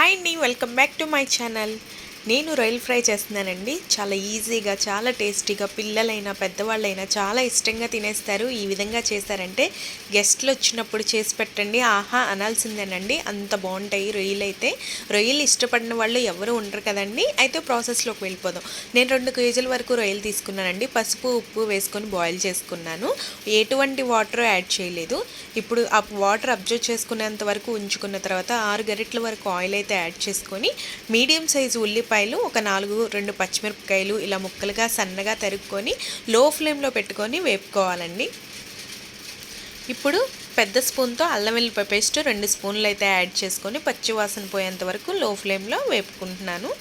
Hi అండి welcome back to my channel నేను రొయ్యల్ fry చేస్తున్నానండి. చాలా ఈజీగా చాలా టేస్టీగా పిల్లలైనా పెద్దవాళ్ళైనా చాలా ఇష్టంగా తినేస్తారు. ఈ విధంగా చేశారంటే గెస్ట్లు వచ్చినప్పుడు చేసి పెట్టండి. ఆహా అనాల్సిందేనండి. అంత బాగుంటాయి రొయ్యలు అయితే రొయ్యలు ఇష్టపడిన వాళ్ళు ఎవరు ఉండరు కదండి. అయితే ప్రాసెస్లోకి వెళ్ళిపోదాం. నేను రెండు కేజీల వరకు రొయ్యలు తీసుకున్నానండి. పసుపు ఉప్పు వేసుకొని బాయిల్ చేసుకున్నాను. ఎటువంటి వాటర్ యాడ్ చేయలేదు. ఇప్పుడు ఆ వాటర్ అబ్జర్వ్ చేసుకునేంత వరకు ఉంచుకున్న తర్వాత ఆరు గరిటల వరకు ఆయిల్ అయితే యాడ్ చేసుకొని మీడియం సైజు ఉల్లిపాయలు ఒక నాలుగు రెండు పచ్చిమిరపకాయలు ఇలా ముక్కలుగా సన్నగా తరుక్కొని లో ఫ్లేమ్లో పెట్టుకొని వేపుకోవాలండి. ఇప్పుడు పెద్ద స్పూన్తో అల్లం వెల్లిపాయ పేస్ట్ రెండు స్పూన్లు అయితే యాడ్ చేసుకొని పచ్చి వాసన పోయేంత వరకు లో ఫ్లేమ్లో వేపుకుంటున్నాను.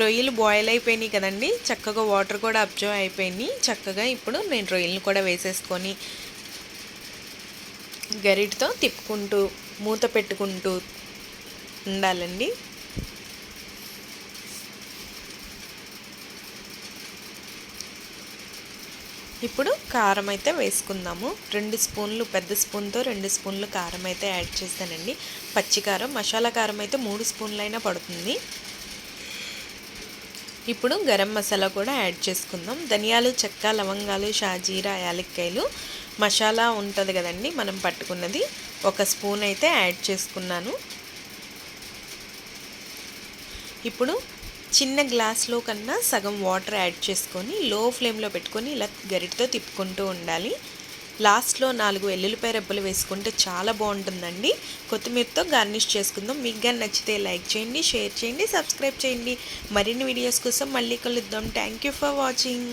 రొయ్యలు బాయిల్ అయిపోయినాయి కదండి చక్కగా వాటర్ కూడా అబ్జర్వ్ అయిపోయినాయి. చక్కగా ఇప్పుడు నేను రొయ్యలను కూడా వేసేసుకొని గరిటతో తిప్పుకుంటూ మూత పెట్టుకుంటూ ఉండాలండి. ఇప్పుడు కారం అయితే వేసుకుందాము. రెండు స్పూన్లు పెద్ద స్పూన్తో రెండు స్పూన్లు కారం అయితే యాడ్ చేశానండి పచ్చి కారం మసాలా కారం అయితే మూడు స్పూన్లైనా పడుతుంది. ఇప్పుడు గరం మసాలా కూడా యాడ్ చేసుకుందాం. ధనియాలు చెక్క లవంగాలు షాజీరా యాలక్కాయలు మసాలా ఉంటుంది కదండి మనం పట్టుకున్నది. ఒక స్పూన్ అయితే యాడ్ చేసుకున్నాను. ఇప్పుడు చిన్న గ్లాస్లో కన్నా సగం వాటర్ యాడ్ చేసుకొని లో ఫ్లేమ్లో పెట్టుకొని ఇలా గరిటతో తిప్పుకుంటూ ఉండాలి. లాస్ట్లో నాలుగు వెల్లుల్లిపాయ రెబ్బలు వేసుకుంటే చాలా బాగుంటుందండి. కొత్తిమీరతో గార్నిష్ చేసుకుందాం. మీకు కానీ నచ్చితే లైక్ చేయండి షేర్ చేయండి సబ్స్క్రైబ్ చేయండి. మరిన్ని వీడియోస్ కోసం మళ్ళీ కలుద్దాం. Thank you for watching.